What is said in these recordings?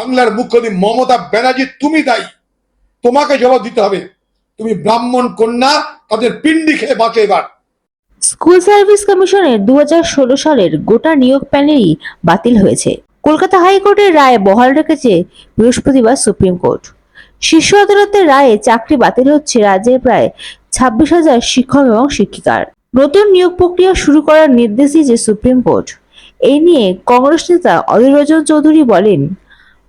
বাংলার মুখ্যমন্ত্রী মমতা ব্যানার্জি, তুমি দায়ী। তোমাকে জবাব দিতে হবে। তুমি ব্রাহ্মণ কন্যা, তাদের পিণ্ডি খেয়ে বাঁচে এবার। স্কুল সার্ভিস কমিশনের দু সালের গোটা নিয়োগ প্যানেলই বাতিল হয়েছে। কলকাতা হাইকোর্টের রায় বহাল রেখেছে বৃহস্পতিবার সুপ্রিম কোর্ট। শীর্ষ আদালতের রায়ে চাকরি বাতিল হচ্ছে রাজ্যের প্রায় ছাব্বিশ হাজার শিক্ষক এবং শিক্ষিকার। নতুন নিয়োগ প্রক্রিয়া শুরু করার নির্দেশ দিয়েছে সুপ্রিম কোর্ট। এই নিয়ে কংগ্রেস নেতা অধীর রঞ্জন চৌধুরী বলেন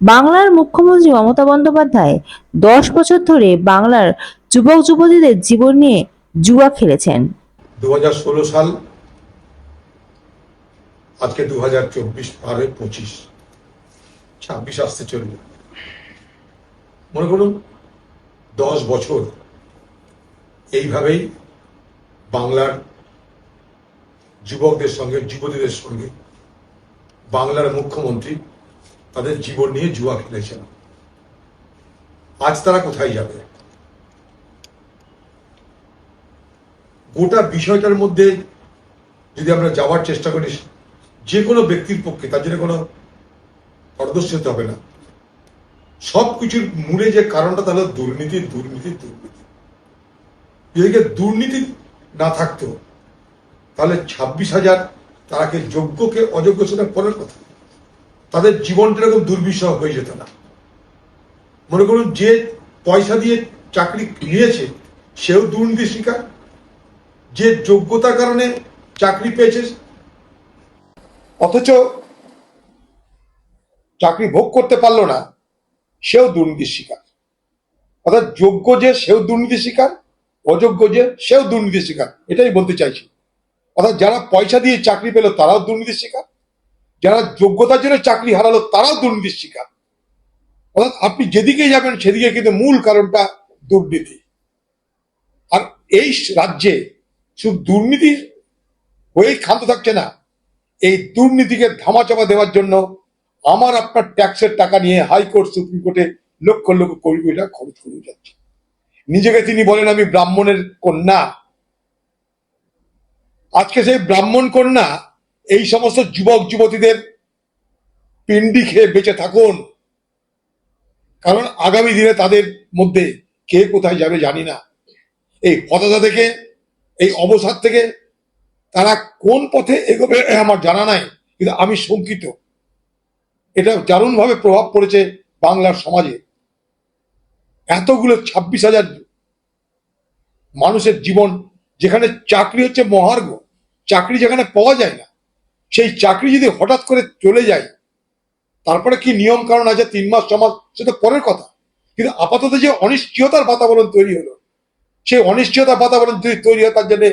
বাংলার মুখ্যমন্ত্রী মমতা বন্দ্যোপাধ্যায় দশ বছর ধরে বাংলার যুবক যুবতীদের জীবন নিয়ে জুয়া খেলেছেন। দুহাজার ষোলো সাল, আজকে দু হাজার চব্বিশ হয়ে পঁচিশ, ছাব্বিশ আসতে চলবে। মনে করুন, দশ বছর এইভাবেই বাংলার যুবকদের সঙ্গে, যুবতীদের সঙ্গে বাংলার মুখ্যমন্ত্রী তাদের জীবন নিয়ে জুয়া খেলেছেন আজ তারা কোথায় যাবে? গোটা বিষয়টার মধ্যে যদি আমরা যাওয়ার চেষ্টা করি, যে কোনো ব্যক্তির পক্ষে, তার জন্য কোনো পারদর্শী হতে হবে না। সব কিছুর মূলে যে কারণটা, তাহলে দুর্নীতি দুর্নীতি দুর্নীতি। যদি দুর্নীতি না থাকতো, তাহলে ছাব্বিশ হাজার তারাকে যোগ্যকে অযোগ্য সেটা পরের কথা। তাদের জীবনটা এরকম দুর্বিষহ হয়ে যেত না। মনে করুন যে পয়সা দিয়ে চাকরি নিয়েছে, সেও দুর্নীতি শিকার। যে যোগ্যতার কারণে চাকরি পেয়েছে, অথচ চাকরি ভোগ করতে পারল না, সেও দুর্নীতির শিকার। অর্থাৎ যোগ্য যে সেও দুর্নীতির শিকার, অযোগ্য যে সেও দুর্নীতির শিকার। এটাই বলতে চাইছি। অর্থাৎ যারা পয়সা দিয়ে চাকরি পেল, তারাও দুর্নীতির শিকার। যারা যোগ্যতার জন্য চাকরি হারালো, তারাও দুর্নীতির শিকার। অর্থাৎ আপনি যেদিকে যাবেন, সেদিকে কিন্তু মূল কারণটা দুর্নীতি। আর এই রাজ্যে শুধু দুর্নীতি হয়েই ক্ষান্ত থাকছে না, এই দুর্নীতিকে ধামাচাপা দেওয়ার জন্য আমার, আপনার ট্যাক্সের টাকা নিয়ে হাইকোর্ট, সুপ্রিম কোর্টে লক্ষ লক্ষ কোটি কোটি টাকা খরচ করে যাচ্ছে। নিজেকে তিনি বলেন, আমি ব্রাহ্মণের কন্যা। আজকে সেই ব্রাহ্মণ কন্যা এই সমস্ত যুবক, যুবতীদের পিন্ডি খেয়ে বেঁচে থাকুন। কারণ আগামী দিনে তাদের মধ্যে কে কোথায় যাবে জানি না। এই হতাশা থেকে, এই অবসাদ থেকে তারা কোন পথে এগোবে আমার জানা নাই, কিন্তু আমি শঙ্কিত। এটা দারুণভাবে প্রভাব পড়েছে বাংলার সমাজে। এতগুলো ছাব্বিশ হাজার মানুষের জীবন যেখানে চাকরি হচ্ছে মহার্ঘ, চাকরি যেখানে পাওয়া যায় না সেই চাকরি যদি হঠাৎ করে চলে যায়, তারপরে কি নিয়ম কারণ আছে, তিন মাস, ছ মাস? সেটা পরের কথা। কিন্তু আপাতত যে অনিশ্চয়তার বাতাবরণ তৈরি হলো, সেই অনিশ্চয়তা বাতাবরণ যদি তৈরি হয়, তার জন্য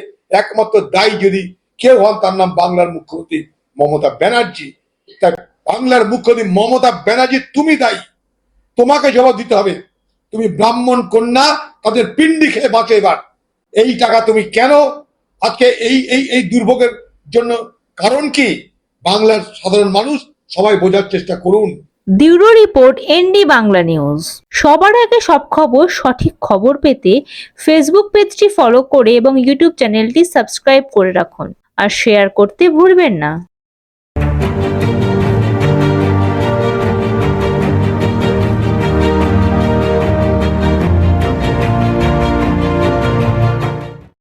একমাত্র দায়ী যদি কেউ হন, তার নাম বাংলার মুখ্যমন্ত্রী মমতা ব্যানার্জি। তাই বাংলার মুখ্যমন্ত্রী মমতা ব্যানার্জি, তুমি দায়ী। তোমাকে জবাব দিতে হবে, তুমি ব্রাহ্মণ কন্যা, তাদের পিণ্ডি খেয়ে বাঁচে এবার। এই টাকা তুমি কেন? আজকে এই এই এই দুর্ভোগের জন্য কারণ কি? বাংলার সাধারণ মানুষ সবাই বোঝার চেষ্টা করুন। Bureau report ND Bangla news. সবার আগে সব খবর, সঠিক খবর পেতে ফেসবুক পেজটি ফলো করে এবং ইউটিউব চ্যানেলটি সাবস্ক্রাইব করে রাখুন। আর শেয়ার করতে ভুলবেন না।